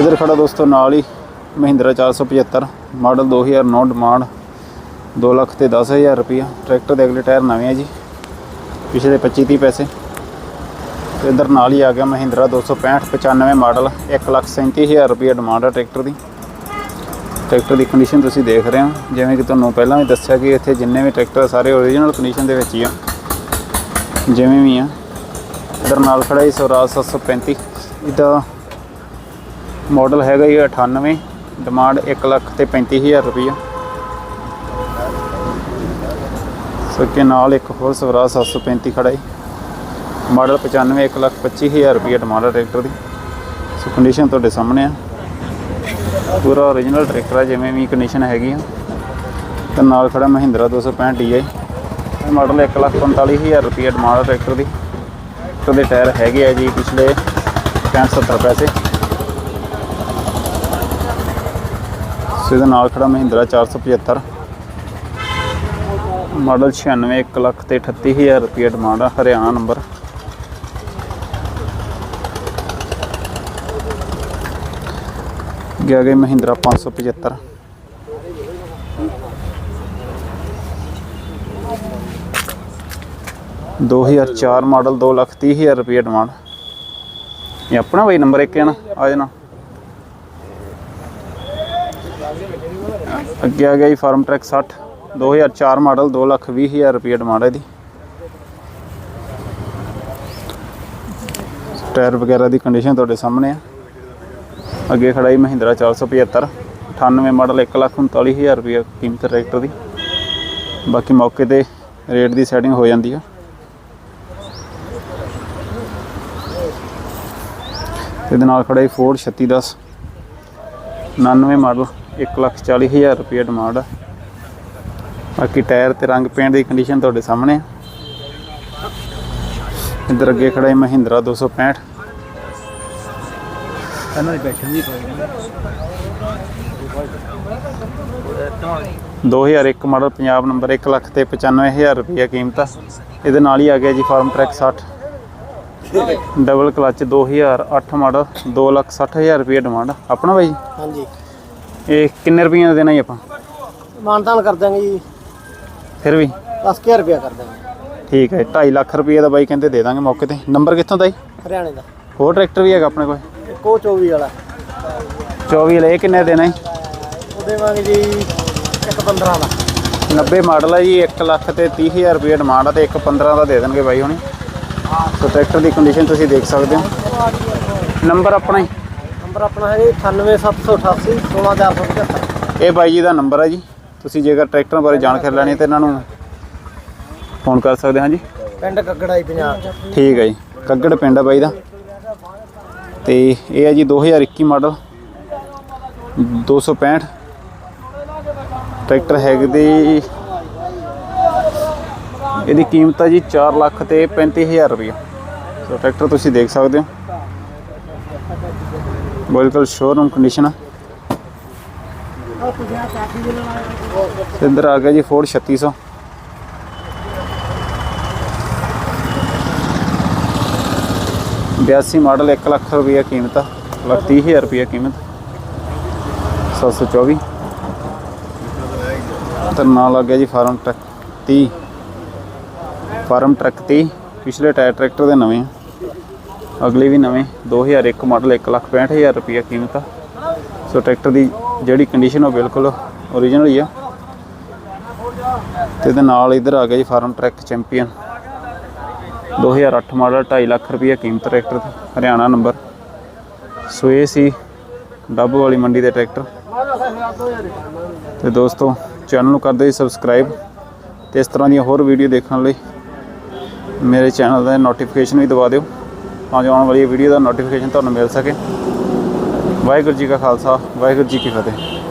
ਇਧਰ ਖੜਾ ਦੋਸਤੋ ਨਾਲ ਹੀ ਮਹਿੰਦਰਾ 475 ਮਾਡਲ 2009 ਡਿਮਾਂਡ 2 ਲੱਖ ਤੇ 10000 ਰੁਪਇਆ ਟਰੈਕਟਰ ਦੇ ਅਗਲੇ ਟਾਇਰ ਨਵੇਂ ਆ ਜੀ, ਪਿਛਲੇ 25 30 ਪੈਸੇ। ਤੇ ਇਧਰ ਨਾਲ ਹੀ ਆ ਗਿਆ ਮਹਿੰਦਰਾ 265 95 ਮਾਡਲ 1 ਲੱਖ 37000 ਰੁਪਇਆ ਡਿਮਾਂਡ ਆ ਟਰੈਕਟਰ ਦੀ। ਟਰੈਕਟਰ ਦੀ ਕੰਡੀਸ਼ਨ ਤੁਸੀਂ ਦੇਖ ਰਹੇ ਹੋ, ਜਿਵੇਂ ਕਿ ਤੁਹਾਨੂੰ ਪਹਿਲਾਂ ਵੀ ਦੱਸਿਆ ਕਿ ਇੱਥੇ ਜਿੰਨੇ ਵੀ ਟਰੈਕਟਰ ਸਾਰੇ ਓਰੀਜਨਲ ਕੰਡੀਸ਼ਨ ਦੇ ਵਿੱਚ ਹੀ ਆ। ਜਿਵੇਂ ਵੀ ਆ। ਇਧਰ ਨਾਲ ਖੜਾ ਹੀ ਸਵਰਾਜ 735 ਇਹਦਾ ਮਾਡਲ ਹੈਗਾ ਜੀ 98 ਡਿਮਾਂਡ 1 ਲੱਖ ਤੇ 35000 ਰੁਪਈਆ। ਸੋ ਕਿ ਨਾਲ ਇੱਕ ਹੋਰ ਸਵਰਾਜ 735 ਖੜਾ ਹੈ ਮਾਡਲ 95 1 ਲੱਖ 25000 ਰੁਪਈਆ ਡਿਮਾਂਡ ਹੈ ਟਰੈਕਟਰ ਦੀ। ਸੋ ਕੰਡੀਸ਼ਨ ਤੁਹਾਡੇ ਸਾਹਮਣੇ ਆ। ਪੂਰਾ ਓਰੀਜਨਲ ਟਰੈਕਟਰ ਆ, ਜਿਵੇਂ ਵੀ ਕੰਡੀਸ਼ਨ ਹੈਗੀ ਆ। ਤੇ ਨਾਲ ਖੜਾ ਮਹਿੰਦਰਾ 265 DI ਇਹ ਮਾਡਲ 1 ਲੱਖ 45000 ਰੁਪਈਆ ਡਿਮਾਂਡ ਹੈ ਟਰੈਕਟਰ ਦੀ। ਟਰੈਕਟਰ ਦੇ ਟਾਇਰ ਹੈਗੇ ਆ ਜੀ ਪਿਛਲੇ 65 70 ਪੈਸੇ। ਸੋ ਇਹਦੇ ਨਾਲ ਖੜਾ ਮਹਿੰਦਰਾ 475 ਮਾਡਲ 96 1 ਲੱਖ ਤੇ 38000 ਰੁਪਏ ਡਿਮਾਂਡ ਆ, ਹਰਿਆਣਾ ਨੰਬਰ। ਗਿਆ ਗਏ ਮਹਿੰਦਰਾ 575 2004 ਮਾਡਲ 2 ਲੱਖ 30000 ਰੁਪਏ ਡਿਮਾਂਡ ਇਹ ਆਪਣਾ ਬਈ ਨੰਬਰ ਇੱਕ ਹੈ ਨਾ, ਆ ਜਾਣਾ। ਅੱਗੇ ਆ ਗਿਆ ਜੀ ਫਾਰਮ ਟਰੈਕ 60 2004 ਮਾਡਲ 2 ਲੱਖ 20 ਹਜ਼ਾਰ ਰੁਪਏ ਡਿਮਾਂਡ ਹੈ ਇਹਦੀ। ਟਾਇਰ ਵਗੈਰਾ ਦੀ ਕੰਡੀਸ਼ਨ ਤੁਹਾਡੇ ਸਾਹਮਣੇ ਆ। ਅੱਗੇ ਖੜਾ ਜੀ ਮਹਿੰਦਰਾ 475 98 ਮਾਡਲ 1 ਲੱਖ 39 ਹਜ਼ਾਰ ਰੁਪਏ ਕੀਮਤ ਟਰੈਕਟਰ ਦੀ। ਬਾਕੀ ਮੌਕੇ ਤੇ ਰੇਟ ਦੀ ਸੈਟਿੰਗ ਹੋ ਜਾਂਦੀ ਆ। ਇਹਦੇ ਨਾਲ ਖੜਾ ਜੀ ਫੋਰਡ 3610 99 ਮਾਡਲ। 1 ਲੱਖ 40 ਹਜ਼ਾਰ ਰੁਪਏ ਡਿਮਾਂਡ ਆ। ਬਾਕੀ ਟਾਇਰ ਤੇ ਰੰਗ ਪੇਂਟ ਦੀ ਕੰਡੀਸ਼ਨ ਤੁਹਾਡੇ ਸਾਹਮਣੇ ਆ। ਇੱਧਰ ਅੱਗੇ ਖੜਾ ਹੈ ਮਹਿੰਦਰਾ 265 ਇਹਨਾਂ ਦੀ ਬੈਠਣ ਦੀ 2001 ਮਾਡਲ ਪੰਜਾਬ ਨੰਬਰ 1 ਲੱਖ ਤੇ 95000 ਰੁਪਏ ਕੀਮਤ ਆ। ਇਹਦੇ ਨਾਲ ਹੀ ਆ ਗਿਆ ਜੀ Farmtrac 60 double clutch 2008 model 2 lakh 60000 ਰੁਪਏ ਡਿਮਾਂਡ ਆਪਣਾ ਬਾਈ ਹਾਂਜੀ। ਇਹ ਕਿੰਨੇ ਰੁਪਈਆਂ ਦਾ ਦੇਣਾ ਜੀ ਆਪਾਂ? ਮਾਨਤਾਨ ਕਰ ਦਾਂਗੇ ਜੀ। ਫਿਰ ਵੀ? 10000 ਰੁਪਇਆ ਕਰ ਦਾਂਗੇ ਠੀਕ ਹੈ 2.5 ਲੱਖ ਰੁਪਏ ਦਾ ਬਾਈ ਕਹਿੰਦੇ ਦੇ ਦਾਂਗੇ ਮੌਕੇ ਤੇ। ਨੰਬਰ ਕਿੱਥੋਂ ਦਾ ਜੀ? ਹਰਿਆਣੇ ਦਾ। ਹੋਰ ਟਰੈਕਟਰ ਵੀ ਹੈਗਾ ਆਪਣੇ ਕੋਲ? ਉਹ 24 ਵਾਲਾ। 24 ਵਾਲਾ ਇਹ ਕਿੰਨੇ ਦੇਣਾ ਜੀ? ਉਹ ਦੇਵਾਂਗੇ ਜੀ ਇੱਕ 15 ਦਾ। 90 ਮਾਡਲ ਹੈ ਜੀ 1 ਲੱਖ ਤੇ 30000 ਰੁਪਏ ਡਿਮਾਂਡ ਆ ਤੇ ਇੱਕ 15 ਦਾ ਦੇ ਦੇਣਗੇ ਬਾਈ ਹੁਣੀ। ਸੋ ਟਰੈਕਟਰ ਦੀ ਕੰਡੀਸ਼ਨ ਤੁਸੀਂ ਦੇਖ ਸਕਦੇ ਹੋ। ਨੰਬਰ ਆਪਣਾ ਹੀ ਨੰਬਰ ਆਪਣਾ ਹੈ ਜੀ 98788 16475 ਇਹ ਬਾਈ ਜੀ ਦਾ ਨੰਬਰ ਹੈ ਜੀ। ਤੁਸੀਂ ਜੇਕਰ ਟਰੈਕਟਰਾਂ ਬਾਰੇ ਜਾਣਕਾਰੀ ਲੈਣੀ ਹੈ ਤੇ ਇਹਨਾਂ ਨੂੰ ਫੋਨ ਕਰ ਸਕਦੇ ਹਾਂ ਜੀ। ਪਿੰਡ ਕੱਗੜਾਈ ਪੰਜਾਬ ਠੀਕ ਹੈ ਜੀ। ਕੱਗੜ ਪਿੰਡ ਹੈ ਬਾਈ ਦਾ। ਤੇ ਇਹ ਹੈ ਜੀ 2021 ਮਾਡਲ। 265 ਟਰੈਕਟਰ ਹੈਗੇ ਦੀ ਇਹਦੀ ਕੀਮਤ ਹੈ ਜੀ 4 ਲੱਖ ਤੇ 35000 ਰੁਪਏ ਸੋ ਟਰੈਕਟਰ ਤੁਸੀਂ ਦੇਖ ਸਕਦੇ ਹੋ। ਬਿਲਕੁਲ ਸ਼ੋਰੂਮ ਕੰਡੀਸ਼ਨ ਹੈ ਤੇ ਆ ਗਿਆ ਜੀ ਫੋਰਡ 3600 ਬਿਆਸੀ ਮਾਡਲ 1 ਲੱਖ ਰੁਪਏ ਕੀਮਤ ਆ ਲੱਖ ਤੀਹ ਹਜ਼ਾਰ ਰੁਪਏ ਕੀਮਤ। 724 ਤੇ ਨਾਲ ਆ ਗਿਆ ਜੀ ਫਾਰਮ ਟਰੱਕ 30 ਫਾਰਮ ਟਰੱਕ 30 ਪਿਛਲੇ ਟਾਇਰ ਟਰੈਕਟਰ ਦੇ ਨਵੇਂ ਆ। ਅਗਲੇ ਵੀ ਨਵੇਂ 2001 ਮਾਡਲ 1 ਲੱਖ 65 ਹਜ਼ਾਰ ਰੁਪਏ ਕੀਮਤ ਆ। ਸੋ ਟਰੈਕਟਰ ਦੀ ਜਿਹੜੀ ਕੰਡੀਸ਼ਨ ਉਹ ਬਿਲਕੁਲ ਓਰੀਜਨਲ ਹੀ ਆ। ਤੇ ਇਹਦੇ ਨਾਲ ਇਧਰ ਆ ਗਿਆ ਜੀ Farmtrac champion. 2008 model 2.5 lakh ਰੁਪਏ ਕੀਮਤ ਟਰੈਕਟਰ ਦੀ, ਹਰਿਆਣਾ ਨੰਬਰ ਸੋ ਇਹ ਸੀ ਡੱਬ ਵਾਲੀ ਮੰਡੀ ਦੇ ਟਰੈਕਟਰ। ਤੇ ਦੋਸਤੋ ਚੈਨਲ ਨੂੰ ਕਰ ਦਿਓ ਸਬਸਕ੍ਰਾਈਬ ਤੇ ਇਸ ਤਰ੍ਹਾਂ ਦੀਆਂ ਹੋਰ ਵੀਡੀਓ ਦੇਖਣ ਲਈ ਮੇਰੇ ਚੈਨਲ ਦਾ ਨੋਟੀਫਿਕੇਸ਼ਨ ਵੀ ਦਬਾ ਦਿਓ। ਤਾਂ ਜੋ ਆਉਣ ਵਾਲੀ ਵੀਡੀਓ ਦਾ ਨੋਟੀਫਿਕੇਸ਼ਨ ਤੁਹਾਨੂੰ ਮਿਲ ਸਕੇ। ਵਾਹਿਗੁਰੂ ਜੀ ਕਾ ਖਾਲਸਾ, ਵਾਹਿਗੁਰੂ ਜੀ ਕੀ ਫਤਿਹ।